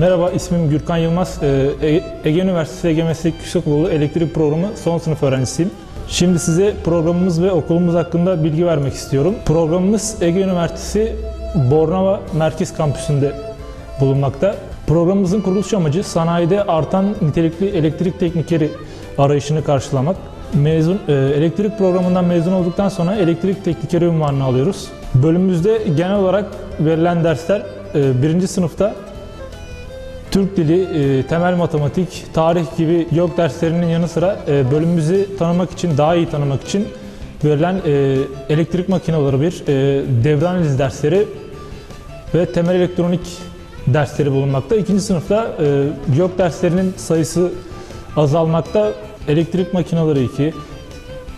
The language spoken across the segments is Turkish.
Merhaba, ismim Gürkan Yılmaz. Ee, E- Ege Üniversitesi Ege Meslek Yüksekokulu Elektrik Programı son sınıf öğrencisiyim. Şimdi size programımız ve okulumuz hakkında bilgi vermek istiyorum. Programımız Ege Üniversitesi Bornova Merkez Kampüsü'nde bulunmakta. Programımızın kuruluş amacı sanayide artan nitelikli elektrik teknikeri arayışını karşılamak. Mezun, e, elektrik programından mezun olduktan sonra elektrik teknikeri unvanını alıyoruz. Bölümümüzde genel olarak verilen dersler e, birinci sınıfta Türk dili, e, temel matematik, tarih gibi yok derslerinin yanı sıra e, bölümümüzü tanımak için, daha iyi tanımak için verilen e, elektrik makineleri bir, e, devre analiz dersleri ve temel elektronik dersleri bulunmakta. İkinci sınıfta e, yok derslerinin sayısı azalmakta. Elektrik makineleri 2,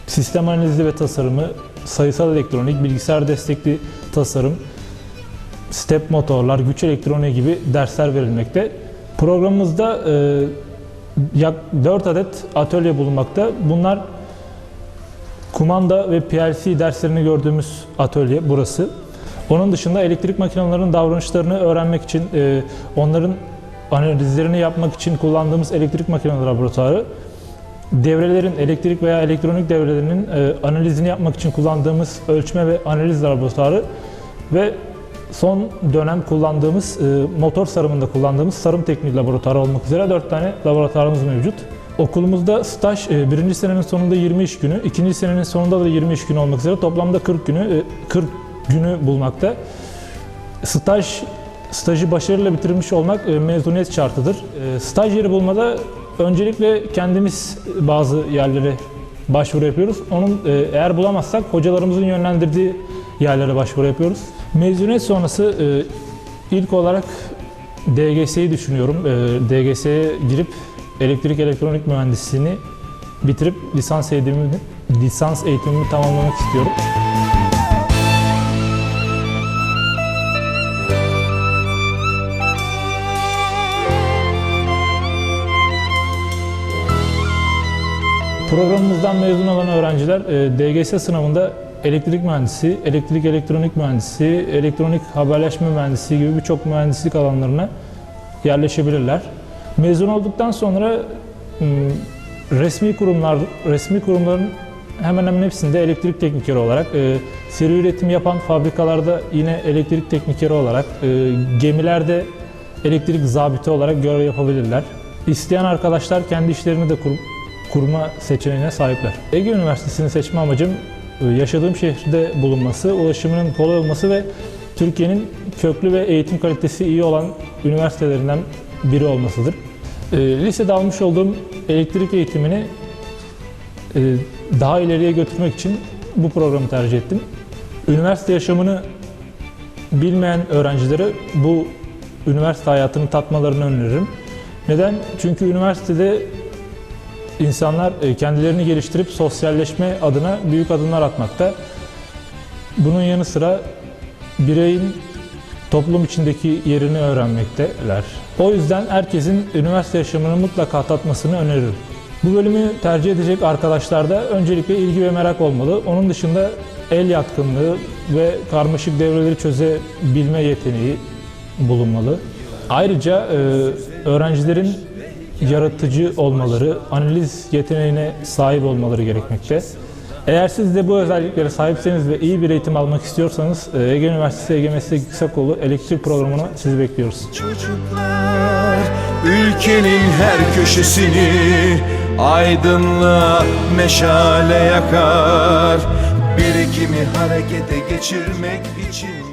sistem analizi ve tasarımı, sayısal elektronik, bilgisayar destekli tasarım, step motorlar, güç elektroniği gibi dersler verilmekte. Programımızda e, yak 4 adet atölye bulunmakta. Bunlar kumanda ve PLC derslerini gördüğümüz atölye burası. Onun dışında elektrik makinelerinin davranışlarını öğrenmek için, e, onların analizlerini yapmak için kullandığımız elektrik makineleri laboratuvarı, devrelerin, elektrik veya elektronik devrelerinin e, analizini yapmak için kullandığımız ölçme ve analiz laboratuvarı ve son dönem kullandığımız, e, motor sarımında kullandığımız sarım tekniği laboratuvarı olmak üzere 4 tane laboratuvarımız mevcut. Okulumuzda staj e, birinci senenin sonunda 20 iş günü, ikinci senenin sonunda da 20 iş günü olmak üzere toplamda 40 günü, e, 40 günü bulmakta. Staj stajı başarıyla bitirmiş olmak e, mezuniyet şartıdır. E, Staj yeri bulmada öncelikle kendimiz bazı yerlere başvuru yapıyoruz. Onun e, eğer bulamazsak hocalarımızın yönlendirdiği yerlere başvuru yapıyoruz. Mezuniyet sonrası e, ilk olarak DGS'yi düşünüyorum. E, DGS'ye girip elektrik elektronik mühendisliğini bitirip lisans eğitimimi lisans eğitimimi tamamlamak istiyorum. Programımızdan mezun olan öğrenciler e, DGS sınavında elektrik mühendisi, elektrik elektronik mühendisi, elektronik haberleşme mühendisi gibi birçok mühendislik alanlarına yerleşebilirler. Mezun olduktan sonra m, resmi kurumlar, resmi kurumların hemen hemen hepsinde elektrik teknikeri olarak, e, seri üretim yapan fabrikalarda yine elektrik teknikeri olarak, e, gemilerde elektrik zabiti olarak görev yapabilirler. İsteyen arkadaşlar kendi işlerini de kurup kurma seçeneğine sahipler. Ege Üniversitesi'ni seçme amacım yaşadığım şehirde bulunması, ulaşımının kolay olması ve Türkiye'nin köklü ve eğitim kalitesi iyi olan üniversitelerinden biri olmasıdır. E, Lisede almış olduğum elektrik eğitimini e, daha ileriye götürmek için bu programı tercih ettim. Üniversite yaşamını bilmeyen öğrencilere bu üniversite hayatını tatmalarını öneririm. Neden? Çünkü üniversitede İnsanlar e, kendilerini geliştirip sosyalleşme adına büyük adımlar atmakta. Bunun yanı sıra bireyin toplum içindeki yerini öğrenmekteler. O yüzden herkesin üniversite yaşamını mutlaka tatmasını öneririm. Bu bölümü tercih edecek arkadaşlarda öncelikle ilgi ve merak olmalı. Onun dışında el yatkınlığı ve karmaşık devreleri çözebilme yeteneği bulunmalı. Ayrıca e, öğrencilerin yaratıcı olmaları, analiz yeteneğine sahip olmaları gerekmekte. Eğer siz de bu özelliklere sahipseniz ve iyi bir eğitim almak istiyorsanız e, Ege Üniversitesi Ege Meslek Yüksekokulu elektrik programına sizi bekliyoruz. Çocuklar ülkenin her köşesini aydınlığa meşale yakar Birikimi harekete geçirmek için